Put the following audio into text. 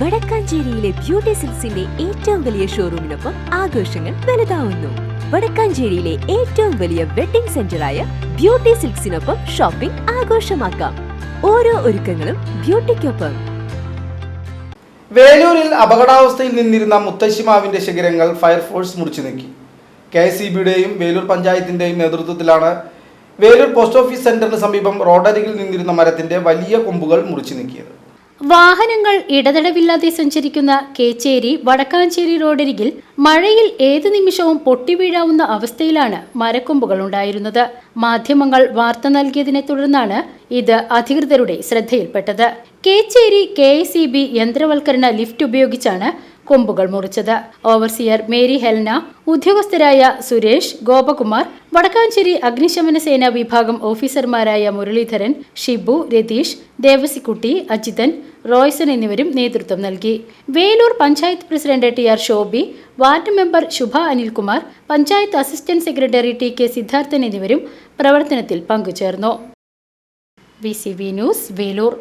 വടക്കാഞ്ചേരിയിലെ beauty സിൽസിന്റെ ഏറ്റവും വലിയ ഷോറൂമിനൊപ്പം ആഘോഷങ്ങൾ വലുതാവുന്നു. വടക്കാഞ്ചേരിയിലെ ഏറ്റവും വലിയ വെഡിംഗ് സെന്ററായ ബ്യൂട്ടി സിൽക്സിനൊപ്പം ഷോപ്പിംഗ് ആഘോഷമാക്കാം. ഓരോ ഒരുക്കങ്ങളും ബ്യൂട്ടിക്കൊപ്പം. വേലൂരിൽ അപകടാവസ്ഥയിൽ നിന്നിരുന്ന മുത്തശ്ശിമാവിന്റെ ശിഖരങ്ങൾ ഫയർഫോഴ്സ് മുറിച്ചു നീക്കി. കെ എസ് ഇ ബിയുടെയും വേലൂർ പഞ്ചായത്തിന്റെയും നേതൃത്വത്തിലാണ് വേലൂർ പോസ്റ്റ് ഓഫീസ് സെന്ററിന് സമീപം റോഡരികിൽ നിന്നിരുന്ന മരത്തിന്റെ വലിയ കൊമ്പുകൾ മുറിച്ചു നീക്കിയത്. വാഹനങ്ങൾ ഇടതടവില്ലാതെ സഞ്ചരിക്കുന്ന കേച്ചേരി വടക്കാഞ്ചേരി റോഡരികിൽ മഴയിൽ ഏതു നിമിഷവും പൊട്ടിവീഴാവുന്ന അവസ്ഥയിലാണ് മരക്കൊമ്പുകൾ ഉണ്ടായിരുന്നത്. മാധ്യമങ്ങൾ വാർത്ത നൽകിയതിനെ തുടർന്നാണ് ഇത് അധികൃതരുടെ ശ്രദ്ധയിൽപ്പെട്ടത്. Kechery K S E B യന്ത്രവൽക്കരണ lift ഉപയോഗിച്ചാണ് കൊമ്പുകൾ മുറിച്ചത്. ഓവർസിയർ മേരി ഹെൽന ഉദ്യോഗസ്ഥരായ സുരേഷ് ഗോപകുമാർ വടക്കാഞ്ചേരി അഗ്നിശമന സേനാ വിഭാഗം ഓഫീസർമാരായ മുരളീധരൻ ഷിബു രതീഷ് ദേവസിക്കുട്ടി അജിതൻ റോയ്സൺ എന്നിവരും നേതൃത്വം നൽകി. Velur panchayat president T R Shobi ward member Shubha Anilkumar panchayat assistant secretary T K Siddharthan എന്നിവരും പ്രവർത്തനത്തിൽ പങ്കുചേർന്നു. V news Velur.